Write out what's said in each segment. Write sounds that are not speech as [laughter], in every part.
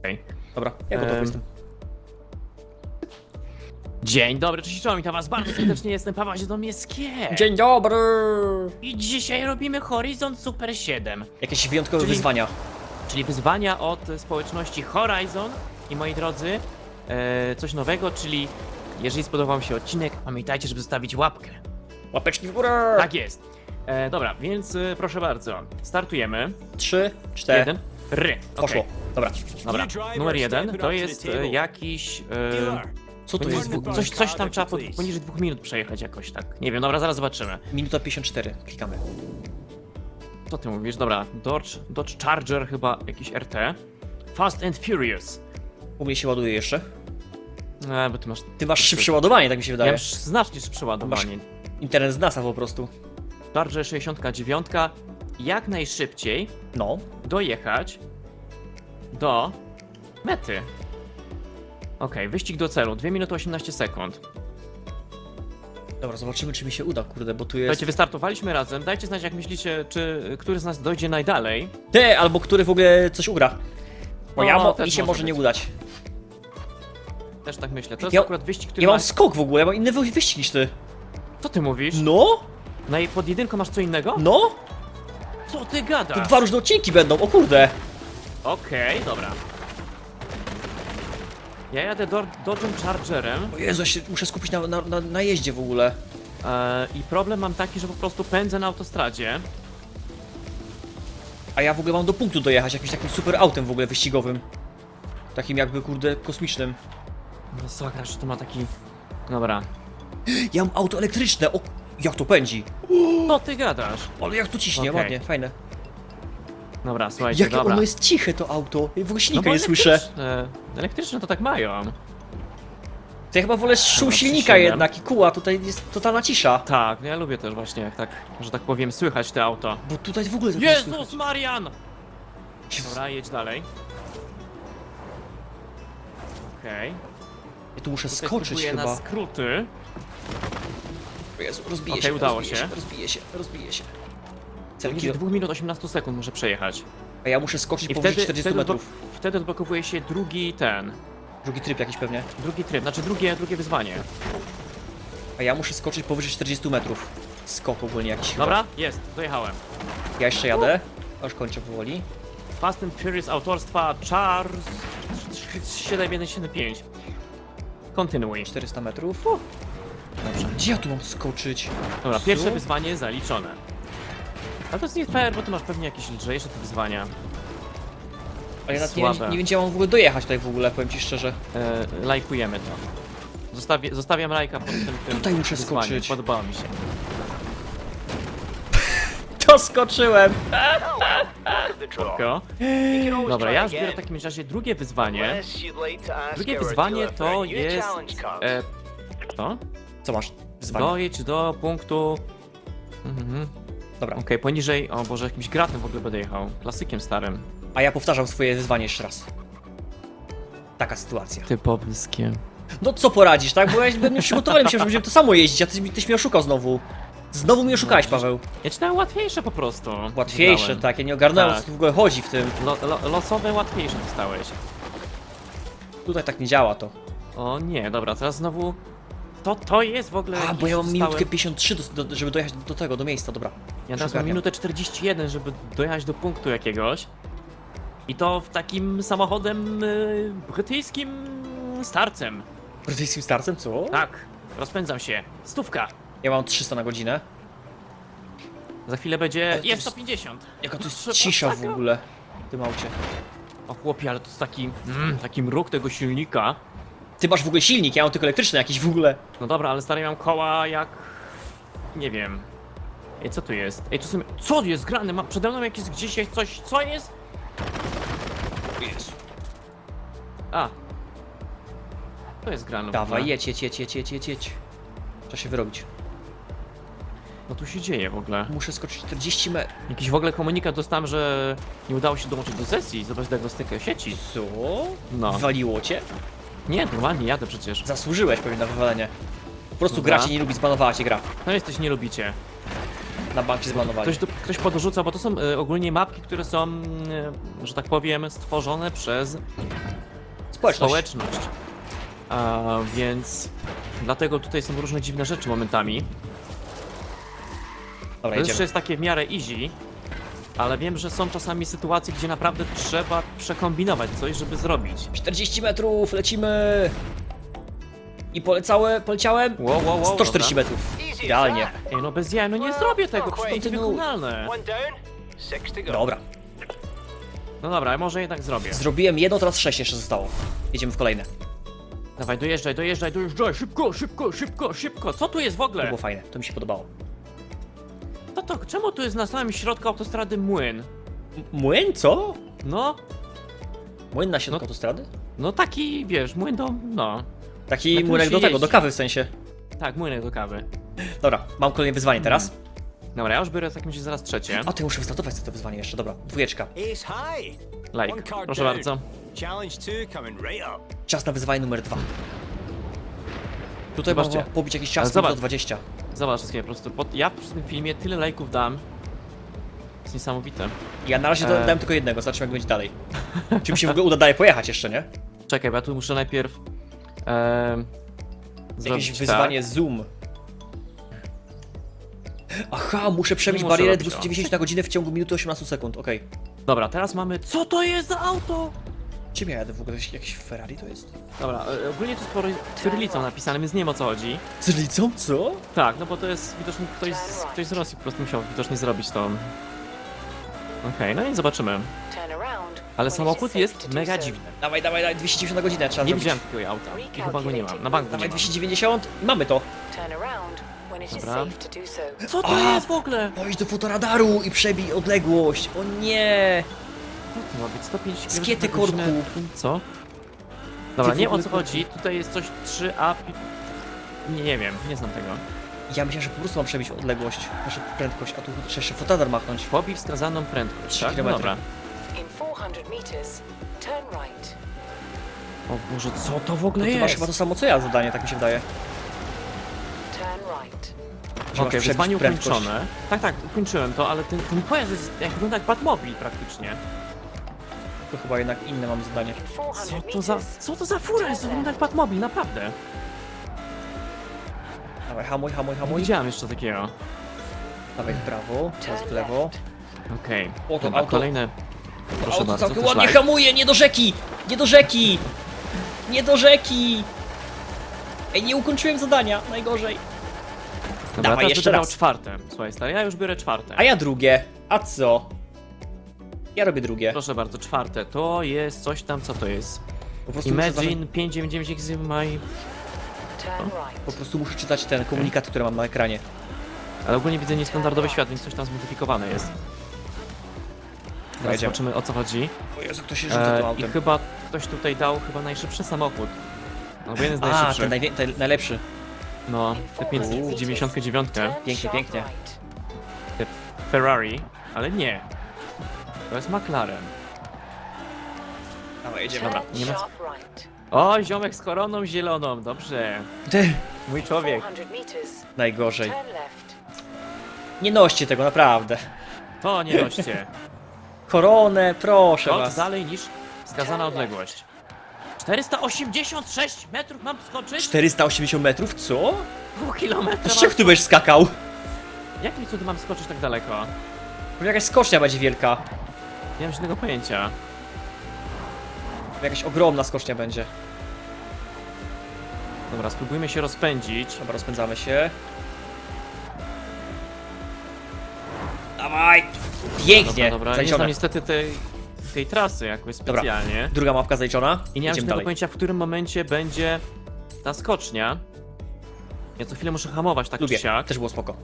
Okej. Dobra, ja gotowy Em, jestem. Dzień dobry, cześć czołem, witam was bardzo serdecznie, jestem Paweł Ziedomieckie. Dzień dobry! I dzisiaj robimy Horizon Super 7, Jakieś wyjątkowe Czyli- wyzwania. czyli wyzwania od społeczności Horizon. I moi drodzy, e, coś nowego, czyli jeżeli spodobał wam się odcinek, pamiętajcie, żeby zostawić łapkę. Łapeczki w górę! Tak jest. E, dobra, więc e, proszę bardzo, startujemy. Trzy, cztery. Jeden, ry. Poszło. Dobra. Dobra, numer jeden to jest e, jakiś... E, Co to jest w coś, coś tam trzeba poniżej dwóch minut przejechać jakoś tak. Nie wiem, dobra, zaraz zobaczymy. Minuta 54. Klikamy. Co ty mówisz? Dobra, Dodge, Dodge Charger chyba jakiś RT. Fast and Furious. U mnie się ładuje jeszcze. E, bo ty masz... Ty masz szybsze ładowanie, tak mi się Ja wydaje. mam znacznie szybsze ładowanie. Internet z NASA po prostu. Charger 69 jak najszybciej No. dojechać do mety. Okej, wyścig do celu, 2 minuty 18 sekund. Dobra, zobaczymy czy mi się uda, kurde, bo tu jest... Słuchajcie, wystartowaliśmy razem, dajcie znać jak myślicie, czy który z nas dojdzie najdalej. Ty, albo który w ogóle coś ugra. Bo ja mo- mi się może nie być. udać. Też tak myślę, to jest Ja- akurat wyścig, który Ja ma... mam skok w ogóle, ja mam inny wy- wyścig niż ty. Co ty mówisz? No? No i pod jedynką masz co innego? No? Co ty To gadasz? dwa różne odcinki będą, o kurde. Okej, dobra. Ja jadę do, Dodge'em Chargerem O Jezu, ja się muszę skupić na, na, na, na jeździe w ogóle. e, i problem mam taki, że po prostu pędzę na autostradzie. A ja w ogóle mam do punktu dojechać jakimś takim super autem w ogóle wyścigowym. Takim jakby, kurde, kosmicznym. No sakra, że to ma taki... Dobra. Ja mam auto elektryczne, o... Jak to pędzi? Co ty gadasz? Ale jak to ciśnie, Okej. ładnie, fajne. Dobra, słuchajcie, Jakie dobra. ono jest ciche to auto. Ja w ogóle silnika bo nie słyszę. elektryczne- Elektryczne to tak mają. To ja chyba wolę szum Dobra, silnika jednak i kuła, tutaj jest totalna cisza. Tak, ja lubię też właśnie, jak tak, że tak powiem, słychać te auto. Bo tutaj w ogóle tak nie słychać. Jezus Marian! Dobra, jedź dalej. Okej. Ja tu muszę skoczyć spróbuję chyba. na skróty. Jezu, rozbije Okej, się, udało rozbije się. się. Rozbije się, rozbije się. Celki, Poniżej 2 minut 18 sekund muszę przejechać. a ja muszę skoczyć I powyżej wtedy, 40 wtedy, metrów. wtedy odblokowuje się drugi ten, Drugi tryb jakiś pewnie. drugi tryb, znaczy drugie, drugie wyzwanie. A ja muszę skoczyć powyżej 40 metrów. Skok ogólnie jakiś chyba. Dobra, jest, dojechałem. Ja jeszcze jadę. Aż kończę powoli. Fast and Furious autorstwa Charles 7175. Kontynuuj. 400 metrów. Dobrze. Gdzie ja tu mam skoczyć? Dobra, pierwsze wyzwanie zaliczone. Ale to jest nie fair, bo ty masz pewnie jakieś lżejsze te wyzwania. A ja nawet nie, wiem- nie wiem gdzie mam w ogóle dojechać tutaj w ogóle, powiem ci szczerze. E, lajkujemy to. Zostawię, zostawiam lajka pod tym, tym Tutaj muszę wyzwaniem. skoczyć. Podobało mi się. [laughs] To skoczyłem! Spoko. Dobra, ja zbiorę w takim razie drugie wyzwanie. Drugie wyzwanie to jest... E, co? Co masz? Dojedź do punktu... Mhm. Dobra. Okej, poniżej... O Boże, jakimś gratem w ogóle będę jechał. Klasykiem starym. A ja powtarzam swoje wyzwanie jeszcze raz. Taka sytuacja. Typowskiem. No co poradzisz, tak? Bo ja byłem nieprzygotowany, myślałem, że będziemy to samo jeździć, a ty, tyś mnie oszukał znowu. Znowu mnie oszukałeś, Paweł. Ja czytałem łatwiejsze po prostu. Łatwiejsze, Wybrałem. tak, ja nie ogarnąłem, Tak. co tu w ogóle chodzi w tym. Lo, lo, losowe łatwiejsze dostałeś. Tutaj tak nie działa to. O nie, dobra, teraz znowu... To, to jest w ogóle A, jakiś bo ja mam dostałem- minutkę 53, do, do, żeby dojechać do tego, do miejsca, dobra. Ja teraz mam minutę 41, żeby dojechać do punktu jakiegoś. I to w takim samochodem y, brytyjskim starcem. Brytyjskim starcem, co? Tak, rozpędzam się. Stówka. Ja mam 300 na godzinę. Za chwilę będzie... To Jest jest- 150. Jaka to jest Proszę cisza w ogóle w tym aucie. O chłopie, ale to jest taki... Mm, taki mruk tego silnika. Ty masz w ogóle silnik, ja mam tylko elektryczny jakiś w ogóle. No dobra, ale stary mam koła jak... Nie wiem. Ej, co tu jest? Ej, tu są... Co jest grane? Ma przede mną jakieś gdzieś jest coś... Co jest? Jezu. A. To jest grane. w Dawaj, ogóle. jedź, jedź, jedź, jedź, jedź, jedź, jedź. Trzeba się wyrobić. No tu się dzieje w ogóle. Muszę skoczyć 40 metrów. Jakiś w ogóle komunikat dostałem, że nie udało się dołączyć do sesji, zobaczyć diagnostykę sieci. Co? No. Waliło cię? Nie, normalnie jadę przecież. Zasłużyłeś pewnie na wywalenie. Po prostu Dobra. gra cię nie lubi, zbanowała cię gra. No jesteś, nie lubicie. Na bank się zaplanowali. Ktoś, ktoś podrzuca, bo to są e, ogólnie mapki, które są, e, że tak powiem, stworzone przez Społeczność. społeczność. A, więc dlatego tutaj są różne dziwne rzeczy momentami. Dobra, To jeszcze jest takie w miarę easy, ale wiem, że są czasami sytuacje, gdzie naprawdę trzeba przekombinować coś, żeby zrobić. 40 metrów, lecimy! I polecałem, poleciałem? Wow, wow, wow, 140 dobra. metrów. Idealnie. Ej, no bez jaj, no nie zrobię tego, przecież to jest Kontynuuj. niewykonalne. One down, six to go. Dobra. No dobra, może jednak zrobię. Zrobiłem jedno, teraz sześć jeszcze zostało. Jedziemy w kolejne. Dawaj, dojeżdżaj, dojeżdżaj, dojeżdżaj, szybko, szybko, szybko, szybko. Co tu jest w To ogóle? było fajne, to mi się podobało. To, to, czemu tu jest na samym środku autostrady młyn? M- Młyn, co? No, Młyn na środku No- autostrady? no taki, wiesz, młyn do, no. Taki młynek się do tego, jeździ. do kawy w sensie. Tak, młynek do kawy. Dobra, mam kolejne wyzwanie teraz. Dobra, ja już biorę w takim razie zaraz trzecie. A ty muszę wystartować za to wyzwanie jeszcze, dobra. Dwójeczka. Ace high. Like, One card proszę down. bardzo. Challenge two coming right up. Czas na wyzwanie numer dwa. Tutaj Zobaczcie. można pobić jakiś Ale czas, zobacz. do 20. Zobacz wszystkie po prostu. Pod, ja przy tym filmie tyle lajków dam. jest niesamowite. Ja na razie E. dałem tylko jednego, zobaczymy jak będzie dalej. Czy mi się w ogóle uda dalej pojechać jeszcze, nie? Czekaj, bo ja tu muszę najpierw. zrobić Jakieś wyzwanie Tak. Zoom. Aha, muszę przebić muszę barierę robić, o. 290 na godzinę w ciągu minuty 18 sekund, okej. Dobra, teraz mamy. Co to jest za auto? Czym ja jadę w ogóle? Jakieś- Jakieś Ferrari to jest? Dobra, e, ogólnie to sporo cyrylicą napisane, więc nie wiem o co chodzi. Cyrylicą? Co? Tak, no bo to jest widocznie ktoś z, ktoś z Rosji po prostu musiał widocznie zrobić to. Okej, no i zobaczymy. Ale samochód jest mega dziwny. Dawaj, dawaj, dawaj, 290 na godzinę trzeba Nie zrobić. widziałem takiego auta i chyba go nie mam. Na banku nie Dawaj, mam. 290 i mamy to. Dobra. Co to A! jest w ogóle? Pojdź do fotoradaru i przebij odległość. O nie! Co to ma być? 150 km Skiety na godzinę? korku. Co? Dobra, Ty w nie wiem o ogóle co chodzi. Tutaj jest coś 3A. pi- Nie, nie wiem, nie znam tego. Ja myślałem, że po prostu mam przebić odległość, znaczy prędkość, a tu trzeba jeszcze fotoradar machnąć. Pobij wskazaną prędkość. Trzy Tak? No kilometry. dobra. O Boże, co to w ogóle No ty masz jest? chyba to samo co ja zadanie, tak mi się wydaje. Że Okej, masz wyzwanie przebić prędkość. ukończone. Tak, tak, ukończyłem to, ale ten, ten pojazd jest, jak wygląda jak Batmobil praktycznie. To chyba jednak inne mam zadanie. Co to za, co to za fura jest? To wygląda jak Batmobil, naprawdę. Dawaj, hamuj, hamuj, Nie hamuj. widziałem jeszcze takiego. Dawaj w prawo, teraz w lewo. Okej. O, to auto- kolejne. Proszę Auto bardzo, całkiem ładnie hamuje, nie do rzeki! Nie do rzeki! Nie do rzeki! Ej, nie ukończyłem zadania, najgorzej. Dobra, Dawaj, teraz jeszcze będę brał raz. czwarte. Słuchaj, stary, ja już biorę czwarte. A ja drugie. A co? Ja robię drugie. Proszę bardzo, czwarte. To jest coś tam, co to jest? Po prostu, Imagine 599 is my... po prostu muszę czytać ten komunikat, który mam na ekranie. Ale ogólnie widzę niestandardowy świat, więc coś tam zmodyfikowane jest. Teraz Jedziemy. zobaczymy o co chodzi. O Jezu, kto się rzuca tym E, I autem. chyba ktoś tutaj dał chyba najszybszy samochód. Albo jeden z A, najszybszych. ten, najwie- ten najlepszy. No, te 599. Pięknie, pięknie. Ferrari, ale nie. To jest McLaren. Dawaj, jedziemy. Dobra, nie ma... O, ziomek z koroną zieloną, dobrze. Ty, Mój człowiek. najgorzej. Nie noście tego, naprawdę. To nie noście. Koronę, proszę Skok was. dalej niż wskazana odległość. 486 metrów mam skoczyć? 480 metrów? Co? Pół kilometra Z mam... jak tu będziesz skakał? Jakim cudem mam skoczyć tak daleko? Pewnie Jakaś skocznia będzie wielka. Nie mam żadnego pojęcia. Jakaś ogromna skocznia będzie. Dobra, spróbujmy się rozpędzić. Dobra, rozpędzamy się. Dawaj! Pięknie! Dobra, dobra. Nie znam Zaliczone. niestety tej, tej trasy jakoś specjalnie. Druga mapka zaliczona. I nie mam żadnego dalej. pojęcia, w którym momencie będzie ta skocznia. Ja co chwilę muszę hamować tak Lubię, czy siak. też było spoko.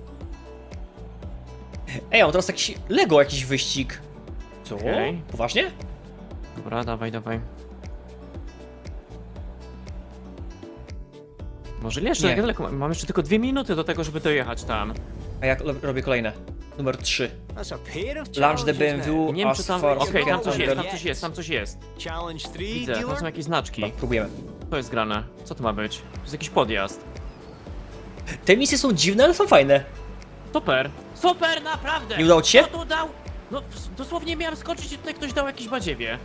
Ej, mam teraz jakiś Lego jakiś wyścig. Co? Okej. Poważnie? Dobra, dawaj, dawaj. Może jeszcze Nie. tak daleko? mam? Jeszcze tylko dwie minuty do tego, żeby dojechać tam. A jak lo- robię kolejne? Numer 3. That's a pair of Launch the BMW nie wiem, czy tam... as far as Okej, you tam coś jest, tam coś jest, tam coś jest. now. Challenge three, Widzę, tam są jakieś znaczki. Dobra, próbujemy. To jest grane. Co to ma być? To jest jakiś podjazd. Te misje są dziwne, ale są fajne. super. Super, naprawdę. Nie udało ci się? Kto tu dał? No, dosłownie miałem skoczyć i tutaj ktoś dał jakieś badziewie.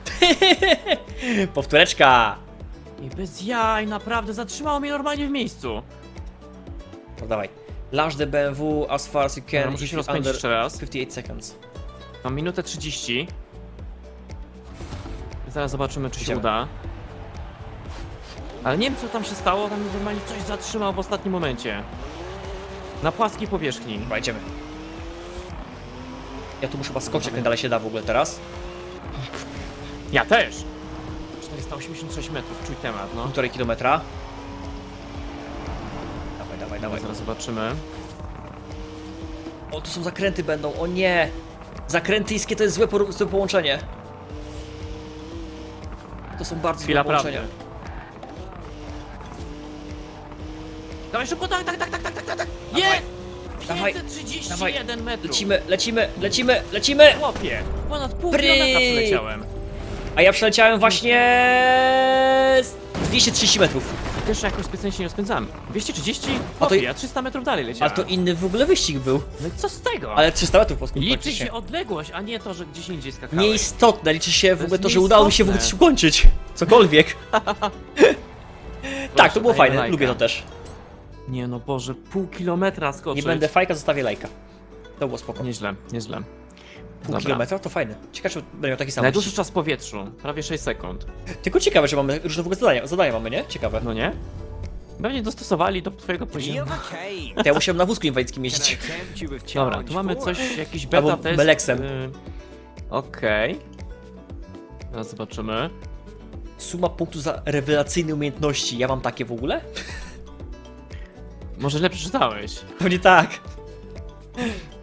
[laughs] Powtóreczka! I bez jaj, naprawdę, zatrzymało mnie normalnie w miejscu. No dawaj. Launch the BMW as far as you can. Dobra, muszę if się rozpędzić under jeszcze raz. 58 seconds. Mam minutę 30. Zaraz zobaczymy, czy się Idziemy. uda. Ale nie wiem, co tam się stało, tam mnie normalnie coś zatrzymało w ostatnim momencie. Na płaskiej powierzchni. Dobra, idziemy. Ja tu muszę chyba skoczyć, jak dalej się da w ogóle teraz. Ja też! 486 metrów, czuj temat, no. Półtorej kilometra. Dawaj, dawaj, dawaj. Zaraz zobaczymy. O, tu są zakręty będą, o nie! Zakrętyjskie to jest złe, por- złe połączenie. To są bardzo Chwila złe połączenia. prawdy. Dawaj szybko, tak, tak, tak, tak, tak, tak, tak! Jest! Dawaj, 531 metrów! Lecimy, lecimy, lecimy, lecimy! Chłopie, ponad pół Pryk! kilometra przeleciałem. A ja przeleciałem właśnie... z 230 metrów. Też jakoś specjalnie się nie rozpędzamy. 230? A to Chłopie, ja 300 metrów dalej A leciałem. to inny w ogóle wyścig był. No i co z tego? Ale 300 metrów po prostu Liczy się odległość, a nie to, że gdzieś indziej skakałeś. Nieistotne, liczy się w To ogóle jest to, że udało mi się w ogóle nieistotne. coś ukończyć. Cokolwiek. [laughs] tak, to było fajne, lubię to też. Nie no Boże, pół kilometra skoczyć. Nie będę fajka, zostawię lajka. To było spoko. Nieźle, nieźle. Pół Dobra. kilometra to fajne. Ciekawe, czy będę miał taki sam. Najdłuższy czas w powietrzu, prawie 6 sekund. Tylko ciekawe, że mamy różne w ogóle zadania, zadania mamy, nie? Ciekawe. No nie? Pewnie dostosowali do twojego poziomu. Okay. To ja musiałem na wózku inwalidzkim jeździć. Dobra, tu mamy coś, jakiś beta Albo test. Meleksem. y, Okej. Teraz zobaczymy. Suma punktów za rewelacyjne umiejętności. Ja mam takie w ogóle? Może źle przeczytałeś. Pewnie tak.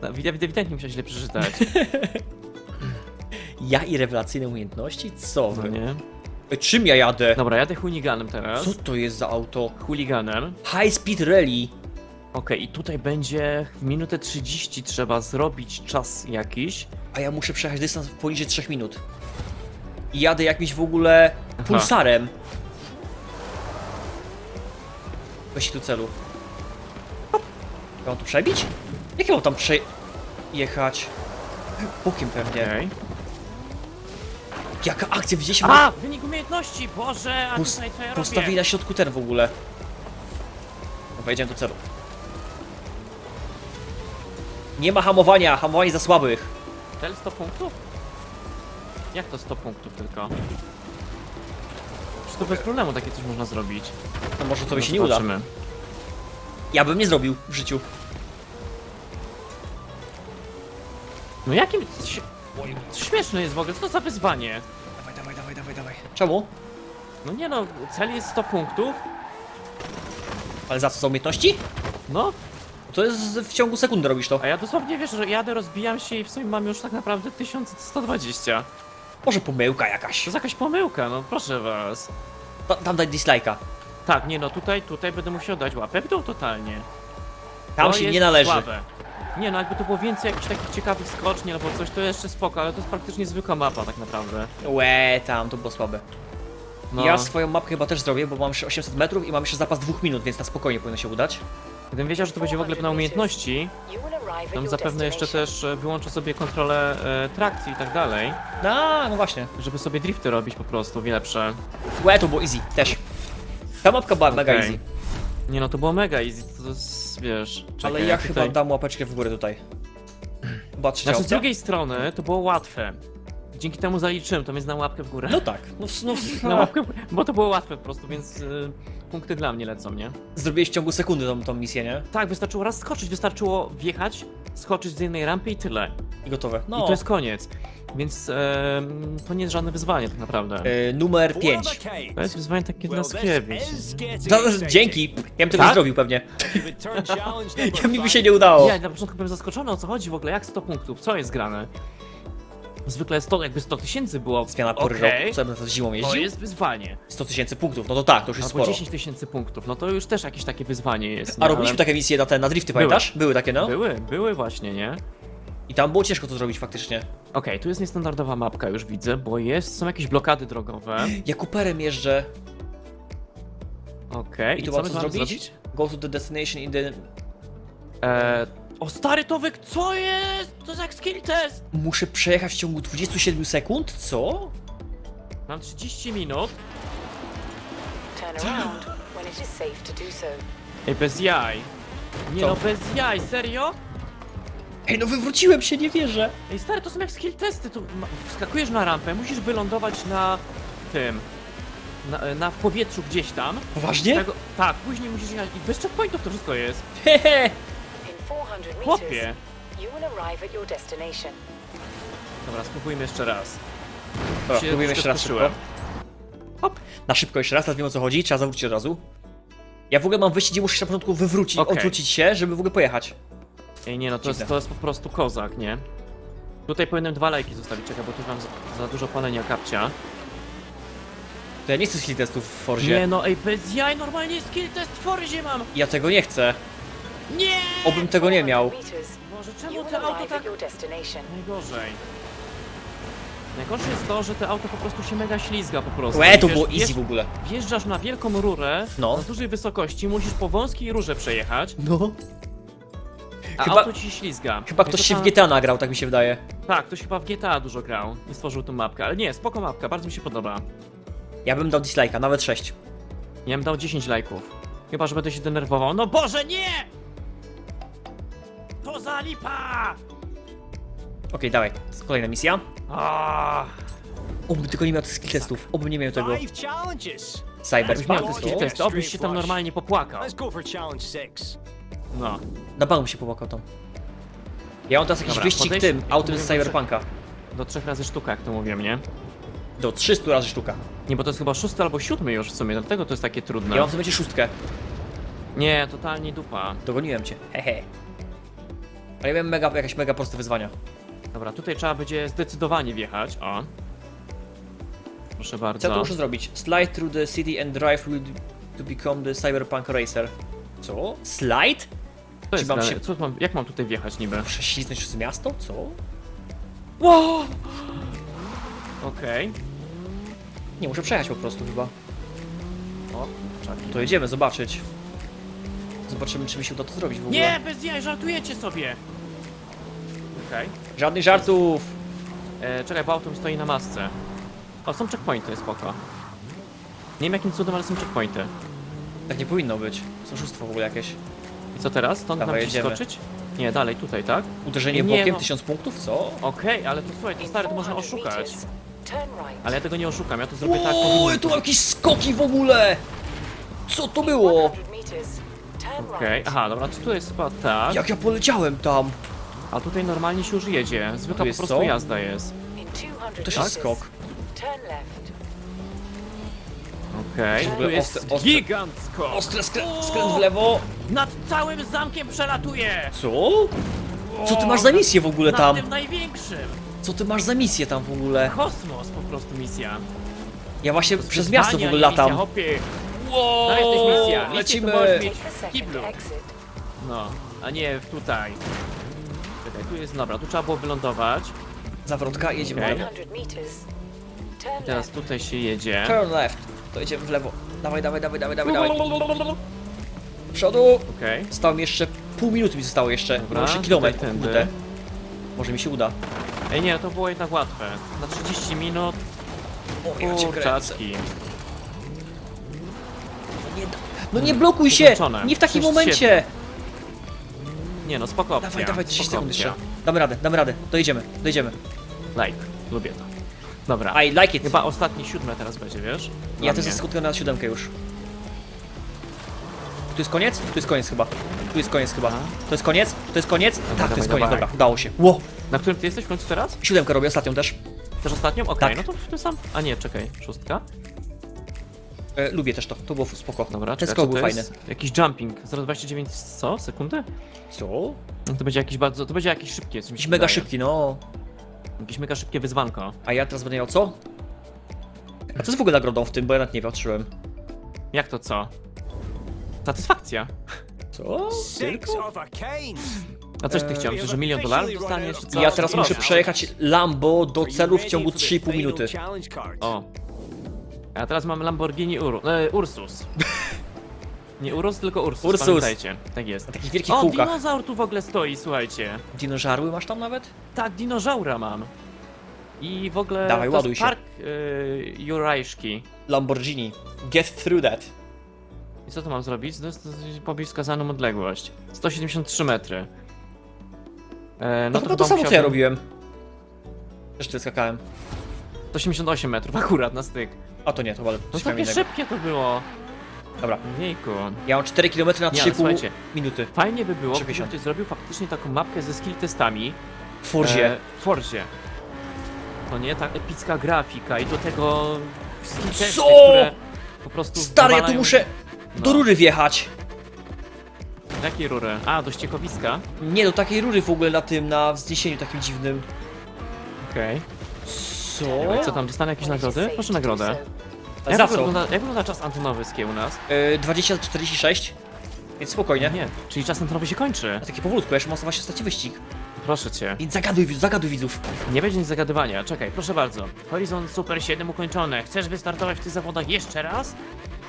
No, wid- wid- ewidentnie musiałeś źle przeczytać. [laughs] Ja i rewelacyjne umiejętności? Co No wy? nie? Czym ja jadę? Dobra, jadę chuliganem teraz. Co to jest za auto? Chuliganem. High Speed Rally. Okej, i tutaj będzie w minutę 30 trzeba zrobić czas jakiś. A ja muszę przejechać dystans poniżej 3 minut. I jadę jakimś w ogóle pulsarem. Weź tu celu. Mam tu przebić? Jak ja mam tam przejechać? Bokiem pewnie. Okej. Jaka akcja, widzieliście? A! Wynik umiejętności! Boże, a Pus- tutaj co ja Postawili robię? na środku ten w ogóle. Dobra, jedziemy do celu. Nie ma hamowania, hamowanie za słabych. Tel 100 punktów? Jak to 100 punktów tylko? Czy to bez problemu takie coś można zrobić? No może to No by się nie uda. Ja bym nie zrobił w życiu. No jakim... ś- Śmieszne jest w ogóle, co to za wyzwanie? Dawaj, dawaj, dawaj, dawaj, dawaj. Czemu? No nie no, cel jest 100 punktów. Ale za co, za umiejętności? No, To jest w ciągu sekundy robisz to. a ja dosłownie wiesz, że jadę, rozbijam się i w sumie mam już tak naprawdę 1120. Może pomyłka jakaś. To jest jakaś pomyłka, no proszę was. Ta- Tam daj dislike'a. Tak, nie no, tutaj, tutaj będę musiał dać łapę w dół totalnie. Tam To się jest nie należy. Słabe. Nie no, jakby to było więcej jakichś takich ciekawych skoczni albo coś, to jeszcze spoko, ale to jest praktycznie zwykła mapa tak naprawdę. Łe, tam, to było słabe. No, Ja swoją mapkę chyba też zrobię, bo mam jeszcze 800 metrów i mam jeszcze zapas dwóch minut, więc na spokojnie powinno się udać. gdybym wiedział, że to będzie w ogóle na umiejętności, to zapewne jeszcze też e, wyłączę sobie kontrolę e, trakcji i tak dalej, No, no właśnie. żeby sobie drifty robić po prostu, lepsze. Łe, to było easy, też. Ta mapka była mega Okej. easy. Nie no, to było mega easy, to, to jest, wiesz... Czekaj, Ale ja chyba tutaj... dam łapeczkę w górę tutaj. Była trzecia Znaczy z opcja? drugiej strony to było łatwe. Dzięki temu zaliczyłem, to więc na łapkę w górę. No tak, no, w- no, w- [laughs] Na łapkę, w- bo to było łatwe po prostu, więc y, punkty dla mnie lecą, nie? Zrobiłeś w ciągu sekundy tą, tą misję, nie? Tak, wystarczyło raz skoczyć, wystarczyło wjechać, skoczyć z jednej rampy i tyle. I gotowe. No. I to jest koniec. Więc em, to nie jest żadne wyzwanie tak naprawdę. e, numer Four 5. other cakes. To jest wyzwanie takie dla Well, this skiewi. is getting No, exciting. dzięki, ja bym tego Tak? zrobił pewnie. [laughs] Ja mi by się nie udało. Ja na początku byłem zaskoczony, o co chodzi w ogóle, jak 100 punktów, co jest grane? Zwykle 100, jakby 100 tysięcy było. Zmiana pory Okej, roku, co ja bym zimą To jeździł? jest wyzwanie. 100 tysięcy punktów, no to tak, to już jest Albo sporo. 10 tysięcy punktów, no to już też jakieś takie wyzwanie jest. A robiliśmy takie misje na, te, na drifty, Były. pamiętasz? Były takie, no. Były, były właśnie, nie? I tam było ciężko to zrobić faktycznie. Okej, tu jest niestandardowa mapka, już widzę, bo jest, są jakieś blokady drogowe. Ja Cooperem jeżdżę. Okej, I i, tu co my co mamy zrobić? zrobić? Go to the destination in the... E, O stary Towek, co jest? To jest jak skill test! Muszę przejechać w ciągu 27 sekund? Co? Mam 30 minut. Turn around when it is safe to do so. Ej, bez jaj. Nie Co? no, bez jaj, serio? Ej, no wywróciłem się, nie wierzę. Ej, stary, to są jak skill testy. Tu ma- wskakujesz na rampę, musisz wylądować na tym. Na, na w powietrzu gdzieś tam. Poważnie? Tego, tak, później musisz jechać. I bez checkpointów to wszystko jest. Hehe. In 400 meters, Chłopie. you will arrive at your destination. Dobra, spróbujmy jeszcze raz. Dobra, Się próbujemy jeszcze raz szybko. spieszyłem. Hop. Na szybko jeszcze raz, teraz wiem o co chodzi, trzeba zawrócić od razu. Ja w ogóle mam wyjście, gdzie muszę się na początku wywrócić, Okej. odwrócić się, żeby w ogóle pojechać. Ej, nie no, to jest, Dziwne. to jest po prostu kozak, nie? Tutaj powinienem dwa lajki zostawić, czekaj, bo tu mam za, za dużo palenia kapcia. To ja nie chcę skill testów w Forzie. Nie no, ej, bez jaj, normalnie skill test w Forzie mam! Ja tego nie chcę. Nie! Obym tego nie 400 miał. Boże, czemu te auto tak... Najgorzej. Najgorsze jest to, że te auto po prostu się mega ślizga po prostu. Łe, to było wiesz- easy w ogóle. Wjeżdżasz na wielką rurę, No. na dużej wysokości, musisz po wąskiej rurze przejechać, No. a Chyba- auto ci się ślizga. Chyba ktoś to się w ta- GTA nagrał, tak mi się wydaje. Tak, ktoś chyba w GTA dużo grał i stworzył tą mapkę, ale nie, spoko mapka, bardzo mi się podoba. Ja bym dał dislike'a, nawet 6. Ja bym dał 10 lajków. Chyba, że będę się denerwował. No Boże, nie! To za lipa! Okej, dawaj. Kolejna misja. Ah, Obym tylko nie miał tych skill testów. Obym nie miał tego. Five challenges. Cyber. jakbyś miał te skill testy, obyś się tam normalnie popłakał. Let's go for challenge six. No. Się popłakał tam. Ja mam teraz jakiś Dobra, wyścig podejść- tym, autem z Cyberpunka. Do trzech razy sztuka, jak to mówiłem, nie? Do 300 razy sztuka. Nie, bo to jest chyba szósty albo siódmy już w sumie, dlatego to jest takie trudne. Ja mam w tym momencie szóstkę. Nie, totalnie dupa. Dogoniłem cię. Hehe. Ale ja miałem mega, jakieś mega proste wyzwania. Dobra, tutaj trzeba będzie zdecydowanie wjechać, o. Proszę Co bardzo. tu muszę zrobić? Slide through the city and drive to become the Cyberpunk Racer. Co? Slide? To jest mam się- co mam, jak mam tutaj wjechać niby? Muszę śliznąć przez miasto? Co? Wow! Okej. Nie, muszę przejechać po prostu chyba. O, czaki. To jedziemy zobaczyć. Zobaczymy, czy mi się uda to zrobić w ogóle. Nie, bez jaj, żartujecie sobie! Okej. Żadnych żartów! E, czekaj, bo auto mi stoi na masce. O, są checkpointy, spoko. Nie wiem jakim cudem, ale są checkpointy. Tak nie powinno być. Są oszustwo w ogóle jakieś. I co teraz? Stąd Dawaj, nam jedziemy. skoczyć? Nie, dalej, tutaj, tak? Uderzenie Nie, bokiem, no. 1000 punktów? Co? Okej, ale to słuchaj, to stary, to można 400 oszukać. Ale ja tego nie oszukam, ja to zrobię tak, powinno. tu jakieś skoki w ogóle! Co to było? 100 meters, turn Okej, aha, dobra, to tu jest chyba tak. Jak ja poleciałem tam? A tutaj normalnie się już jedzie. Zwykła po jest prostu co? jazda jest. In 200 To jest meters, skok. Okej, W tu jest ostre- ostre- gigantsko. Ostre skrę- skręt w lewo. Nad całym zamkiem przelatuje! Co? Co ty masz za misję w ogóle Nad tam? tym największym! Co ty masz za misję tam w ogóle? Kosmos po prostu misja. Ja właśnie przez miasto w ogóle latam. hopie. Wow, To jesteś misja. Misję lecimy. to możesz mieć Take the w second kiblu. No, a nie tutaj. Czekaj, tu jest, dobra, tu trzeba było wylądować. Zawrotka, jedziemy Okej. w lewo. 100 meters, turn Teraz tutaj się jedzie. Turn left. To jedziemy w lewo. Dawaj, dawaj, dawaj, dawaj, dawaj, dawaj. Przodu. Okej. Stało mi jeszcze, pół minuty mi zostało jeszcze. Dobra, Może kilometr, tutaj tędy. kurde. Może mi się uda. Ej, nie, to było jednak łatwe. Na 30 minut, O, ja cię kręcę. kurczaczki. No nie blokuj się! Wyłączone. Nie w takim Przecież momencie! Nie no, spoko opcja. Dawaj, dawaj, 10 spoko sekund jeszcze. Damy radę, damy radę. Dojedziemy, dojedziemy. Like, lubię to. Dobra, I like it. chyba ostatnie siódme teraz będzie, wiesz? Ja Dla też mnie. ze skutkiem na siódemkę już. Tu jest koniec? Tu jest koniec chyba. Tu jest koniec chyba. To jest koniec? To jest koniec? tak, to dawaj, jest koniec, dawaj. dobra, udało się. Ło! Na którym ty jesteś w końcu teraz? Siódemkę robię, ostatnią też. Też ostatnią? Okej, Tak. no to w tym sam. A nie, czekaj, szóstka? E, lubię też to, to było spoko. Dobra, Ten czekaj, skok co był to fajny. jest? Jakiś jumping. 0,29 co? Sekundy? Co? No to będzie jakiś bardzo, to będzie jakiś szybki, coś mi Jakiś się mega wydaje. szybki, no. Jakieś mega szybkie wyzwanko. A ja teraz będę miał co? A co jest w ogóle nagrodą w tym, bo ja nawet nie patrzyłem. Jak to co? Satysfakcja. Co? Six Tylko? of a kind. A coś ty Eee, chciał, że milion dolarów dostaniesz, czy co? Ja teraz muszę Proszę. przejechać Lambo do celu w ciągu for the 3,5 final minuty. O. A teraz mam Lamborghini Ur e, Ursus. [laughs] Nie Urus, tylko Ursus, Ursus. pamiętajcie. Tak jest. Na takich wielkich O, kółkach. dinozaur tu w ogóle stoi, słuchajcie. Dinożarły masz tam nawet? Tak, dinożaura mam. I w ogóle Dawaj, to ładuj jest się. park yy, Jurajszki. Lamborghini. Get through that. I co tu mam zrobić? To jest pobić wskazaną odległość. 173 metry. E, No, to chyba to samo co ja musiałbym- robiłem. Ty skakałem. 188 metrów akurat na styk. A to nie, to ale To coś takie innego. szybkie to było. Dobra, Jejku. ja mam 4 km na Nie, ale 3,5 słuchajcie. minuty. Fajnie by było, gdyby 3,50. ktoś zrobił faktycznie taką mapkę ze skill testami. W Forzie. E, w Forzie. To nie, ta epicka grafika i do tego skill testy, Co? które po prostu Stary, ja tu wywalają- muszę do No. rury wjechać. Jakiej rury? A, do ściekowiska? Nie, do takiej rury w ogóle na tym, na wzniesieniu takim dziwnym. Okej. Co? Co tam, dostanę jakieś nagrody? Proszę nagrodę. Jak Za co? Wygląda, jak wygląda czas antonowy skie u nas? Yy, 20-46. Więc spokojnie. Nie, czyli czas antonowy się kończy. A takie powolutku, jeszcze mam właśnie ostatni wyścig. Proszę cię. Więc zagaduj, zagaduj widzów. Nie będzie nic zagadywania. Czekaj, proszę bardzo. Horizon Super 7 ukończone. Chcesz wystartować w tych zawodach jeszcze raz?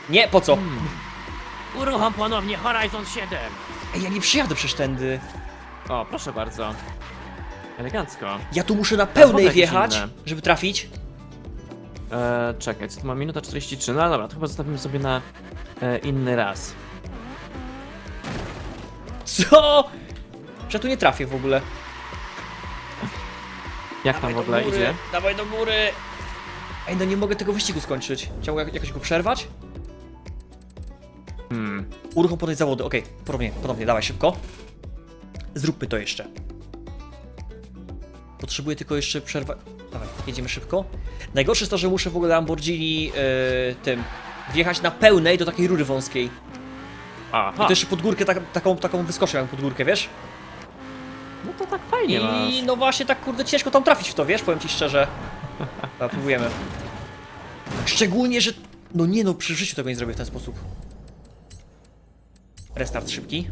Nie, po co? Hmm. Uruchom ponownie Horizon 7. Ej, ja nie przyjadę przecież tędy. O, proszę bardzo. Elegancko. Ja tu muszę na pełnej wjechać, inne. żeby trafić. Eee, czekaj, co tu ma? Minuta 43. No dobra, to chyba zostawimy sobie na e, inny raz. Co? Że tu nie trafię w ogóle. Jak tam w do ogóle góry, idzie? Dawaj do góry. Ej, no nie mogę tego wyścigu skończyć. Chciałbym jak- jakoś go przerwać? Hmm. Uruchom podać zawody, okej, ponownie, ponownie, dawaj szybko. Zróbmy to jeszcze. Potrzebuję tylko jeszcze przerwać. Dawaj, jedziemy szybko. Najgorsze jest to, że muszę w ogóle Lamborghini yy, tym wjechać na pełnej do takiej rury wąskiej. I Aha, to jeszcze pod górkę, tak, taką, taką wyskoczę miałem pod górkę, wiesz? no to tak fajnie I masz. no właśnie tak kurde ciężko tam trafić w to, wiesz, powiem ci szczerze. Dobra, próbujemy. Szczególnie, że... No nie no, przy życiu tego nie zrobię w ten sposób. Restart szybki.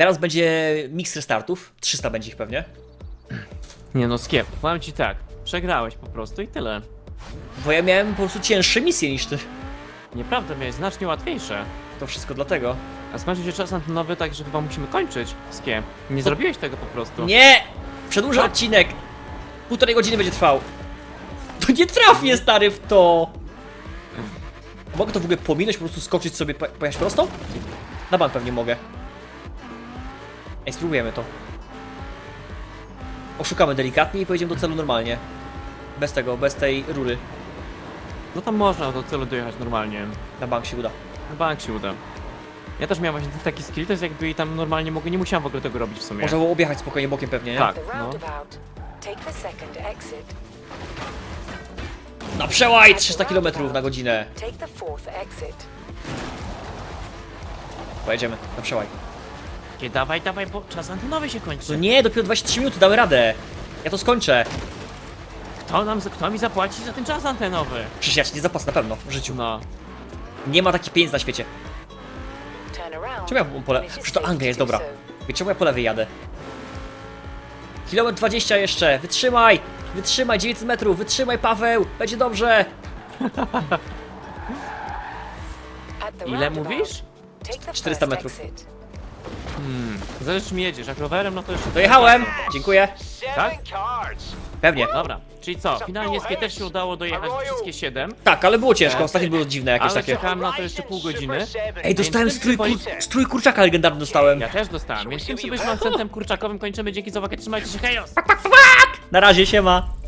Teraz będzie miks restartów. 300 będzie ich pewnie. Nie no, Skiep, powiem ci tak. Przegrałeś po prostu i tyle. Bo ja miałem po prostu cięższe misje niż ty. Nieprawda, miałeś znacznie łatwiejsze. To wszystko dlatego. A skończył się czas antonowy, także chyba musimy kończyć. Skie. Nie zrobiłeś tego po prostu. Nie! Przedłużę odcinek! Półtorej godziny będzie trwał. To nie trafię, stary, w to! Mogę to w ogóle pominąć, po prostu skoczyć sobie, po- pojechać prosto? Na bank pewnie mogę. Ej, spróbujemy to. Oszukamy delikatnie i pojedziemy do celu normalnie. Bez tego, bez tej rury. No tam można do celu dojechać normalnie. Na bank się uda. Na bank się uda. Ja też miałem właśnie taki skill, to jest jakby i tam normalnie mogę, nie musiałem w ogóle tego robić w sumie. Można było objechać spokojnie bokiem pewnie, nie? Tak. No. Na przełaj! 300 km na godzinę. Pojedziemy, na przełaj. Nie, dawaj, dawaj, bo czas antonowy się kończy. No nie, dopiero 23 minuty, damy radę. Ja to skończę. Kto, nam, kto mi zapłaci za ten czas antenowy? Przecież ja ci nie zapłacę na pewno w życiu. No. Nie ma takich pieniędzy na świecie. Czemu ja po lewej? Przecież to Anglia jest do dobra. so. Wie czemu ja po lewej jadę? Kilometr 20 jeszcze, wytrzymaj! Wytrzymaj, 900 metrów, wytrzymaj Paweł! Będzie dobrze! Ile mówisz? Take the 400 first metrów. Hmm. Zależy czym jedziesz, jak rowerem, no to jeszcze... Dojechałem! Dziękuję. Tak? Pewnie. Dobra, czyli co, finalnie Skie też się udało dojechać wszystkie 7, Tak, ale było ciężko, ostatnie było dziwne jakieś ale takie. czekałem na to jeszcze pół godziny. Ej, dostałem strój, kur... strój kurczaka legendarny dostałem. Ja też dostałem, więc tym sobie akcentem kurczakowym kończymy. Dzięki za uwagę, trzymajcie się, hejos! Na razie, siema.